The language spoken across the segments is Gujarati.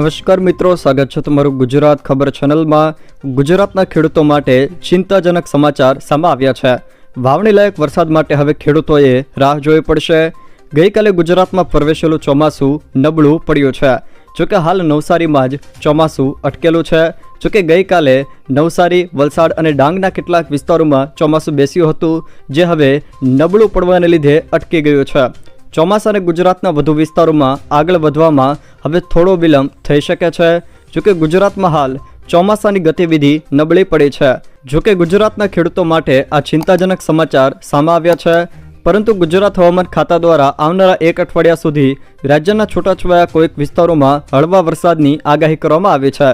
નમસ્કાર મિત્રો, સ્વાગત છે તમારું ગુજરાત ખબર ચેનલમાં. ગુજરાતના ખેડૂતો માટે ચિંતાજનક સમાચાર સામે આવ્યા છે. વાવણી લાયક વરસાદ માટે હવે ખેડૂતોએ રાહ જોવી પડશે. ગઈકાલે ગુજરાતમાં પ્રવેશેલું ચોમાસું નબળું પડ્યું છે. જોકે હાલ નવસારીમાં જ ચોમાસું અટકેલું છે. જોકે ગઈકાલે નવસારી, વલસાડ અને ડાંગના કેટલાક વિસ્તારોમાં ચોમાસું બેસ્યું હતું, જે હવે નબળું પડવાને લીધે અટકી ગયું છે. ચોમાસાને ગુજરાતના વધુ વિસ્તારોમાં આગળ વધવામાં હવે થોડો વિલંબ થઈ શકે છે. જોકે ગુજરાતમાં હાલ ચોમાસાની ગતિવિધિ નબળી પડી છે. જોકે ગુજરાતના ખેડૂતો માટે આ ચિંતાજનક સમાચાર સામે આવ્યા છે. પરંતુ ગુજરાત હવામાન ખાતા દ્વારા આવનારા એક અઠવાડિયા સુધી રાજ્યના છૂટાછવાયા કોઈક વિસ્તારોમાં હળવા વરસાદની આગાહી કરવામાં આવી છે.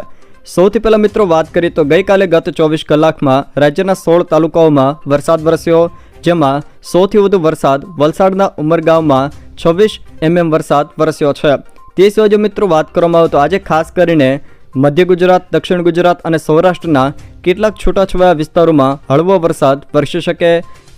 સૌથી પહેલાં મિત્રો વાત કરીએ તો ગઈકાલે ગત ચોવીસ કલાકમાં રાજ્યના સોળ તાલુકાઓમાં વરસાદ વરસ્યો. જેમાં સૌથી વધુ વરસાદ વલસાડના ઉમરગાંવમાં છવ્વીસ એમએમ વરસાદ વરસ્યો છે. તે સિવાય જો મિત્રો વાત કરવામાં આવે તો આજે ખાસ કરીને મધ્ય ગુજરાત, દક્ષિણ ગુજરાત અને સૌરાષ્ટ્રના કેટલાક છૂટાછવાયા વિસ્તારોમાં હળવો વરસાદ વરસી શકે.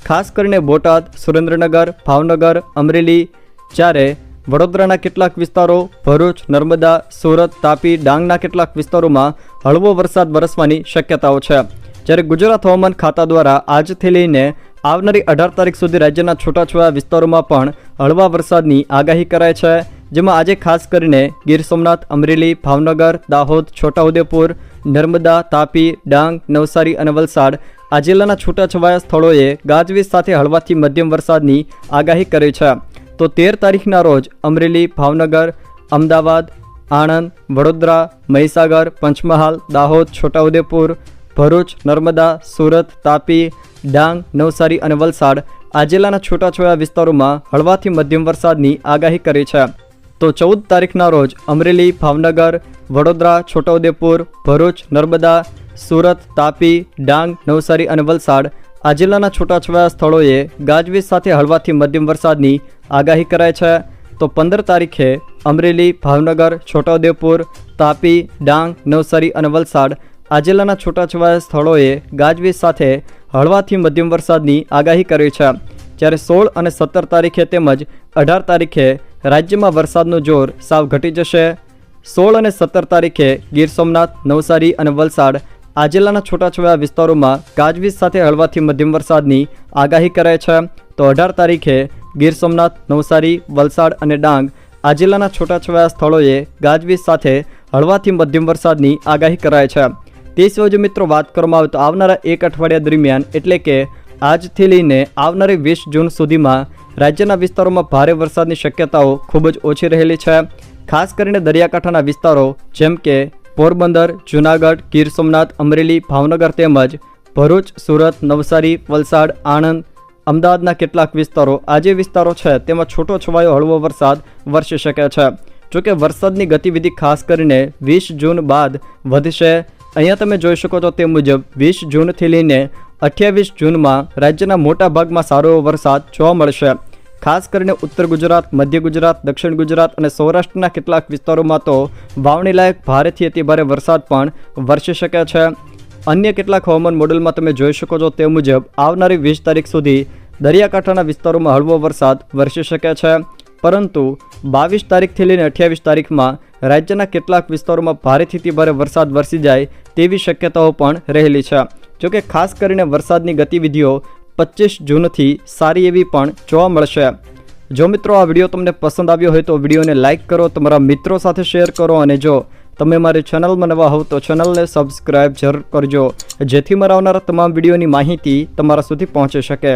ખાસ કરીને બોટાદ, સુરેન્દ્રનગર, ભાવનગર, અમરેલી, જ્યારે વડોદરાના કેટલાક વિસ્તારો ભરૂચ, નર્મદા, સુરત, તાપી, ડાંગના કેટલાક વિસ્તારોમાં હળવો વરસાદ વરસવાની શક્યતાઓ છે. જ્યારે ગુજરાત હવામાન ખાતા દ્વારા આજથી લઈને આવનારી અઢાર તારીખ સુધી રાજ્યના છૂટાછવાયા વિસ્તારોમાં પણ હળવા વરસાદની આગાહી કરાય છે, જેમાં આજે ખાસ કરીને ગીર સોમનાથ, અમરેલી, ભાવનગર, દાહોદ, છોટાઉદેપુર, નર્મદા, તાપી, ડાંગ, નવસારી અને વલસાડ આ જિલ્લાના છૂટાછવાયા સ્થળોએ ગાજવીજ સાથે હળવાથી મધ્યમ વરસાદની આગાહી કરી છે. તો તેર તારીખના રોજ અમરેલી, ભાવનગર, અમદાવાદ, આણંદ, વડોદરા, મહીસાગર, પંચમહાલ, દાહોદ, છોટાઉદેપુર, ભરૂચ, નર્મદા, સુરત, તાપી ડાંગ, નવસારી અને વલસાડ આ જિલ્લાના છૂટાછવાયા વિસ્તારોમાં હળવાથી મધ્યમ વરસાદની આગાહી કરી છે. તો ચૌદ તારીખના રોજ અમરેલી, ભાવનગર, વડોદરા, છોટાઉદેપુર, ભરૂચ, નર્મદા, સુરત, તાપી, ડાંગ, નવસારી અને વલસાડ આ જિલ્લાના છૂટાછવાયા સ્થળોએ ગાજવીજ સાથે હળવાથી મધ્યમ વરસાદની આગાહી કરાય છે. તો પંદર તારીખે અમરેલી, ભાવનગર, છોટાઉદેપુર, તાપી, ડાંગ, નવસારી અને વલસાડ આ જિલ્લાના છૂટાછવાયા સ્થળોએ ગાજવીજ સાથે હળવાથી મધ્યમ વરસાદની આગાહી કરી છે. જ્યારે સોળ અને સત્તર તારીખે તેમજ અઢાર તારીખે રાજ્યમાં વરસાદનું જોર સાવ ઘટી જશે. સોળ અને સત્તર તારીખે ગીર સોમનાથ, નવસારી અને વલસાડ આ જિલ્લાના છૂટાછવાયા વિસ્તારોમાં ગાજવીજ સાથે હળવાથી મધ્યમ વરસાદની આગાહી કરાય છે. તો અઢાર તારીખે ગીર સોમનાથ, નવસારી, વલસાડ અને ડાંગ આ જિલ્લાના છૂટાછવાયા સ્થળોએ ગાજવીજ સાથે હળવાથી મધ્યમ વરસાદની આગાહી કરાય છે. તે સિવાય જો મિત્રો વાત કરવામાં આવે તો આવનારા એક અઠવાડિયા દરમિયાન એટલે કે આજથી લઈને આવનારી વીસ જૂન સુધીમાં રાજ્યના વિસ્તારોમાં ભારે વરસાદની શક્યતાઓ ખૂબ જ ઓછી રહેલી છે. ખાસ કરીને દરિયાકાંઠાના વિસ્તારો જેમ કે પોરબંદર, જૂનાગઢ, ગીર સોમનાથ, અમરેલી, ભાવનગર તેમજ ભરૂચ, સુરત, નવસારી, વલસાડ, આણંદ, અમદાવાદના કેટલાક વિસ્તારો આ જે વિસ્તારો છે તેમાં છૂટો છવાયો હળવો વરસાદ વરસી શકે છે. જોકે વરસાદની ગતિવિધિ ખાસ કરીને વીસ જૂન બાદ વધશે. અહીંયા તમે જોઈ શકો છો તે મુજબ વીસ જૂનથી લઈને અઠ્યાવીસ જૂનમાં રાજ્યના મોટા ભાગમાં સારો વરસાદ જોવા મળશે. ખાસ કરીને ઉત્તર ગુજરાત, મધ્ય ગુજરાત, દક્ષિણ ગુજરાત અને સૌરાષ્ટ્રના કેટલાક વિસ્તારોમાં તો વાવણીલાયક ભારેથી અતિભારે વરસાદ પણ વરસી શકે છે. અન્ય કેટલાક હવામાન મોડેલમાં તમે જોઈ શકો છો તે મુજબ આવનારી વીસ તારીખ સુધી દરિયાકાંઠાના વિસ્તારોમાં હળવો વરસાદ વરસી શકે છે. પરંતુ બાવીસ તારીખથી લઈને અઠ્યાવીસ તારીખમાં રાજ્યના કેટલાક વિસ્તારોમાં ભારેથી ભારે વરસાદ વરસી જાય તેવી શક્યતાઓ પણ રહેલી છે. જોકે ખાસ કરીને વરસાદની ગતિવિધિઓ પચીસ જૂનથી સારી એવી પણ જોવા મળશે. જો મિત્રો આ વીડિયો તમને પસંદ આવ્યો હોય તો વિડીયોને લાઇક કરો, તમારા મિત્રો સાથે શેર કરો અને જો તમે મારી ચેનલમાં નવા હોવ તો ચેનલને સબસ્ક્રાઇબ જરૂર કરજો, જેથી મારા આવનારા તમામ વિડીયોની માહિતી તમારા સુધી પહોંચી શકે.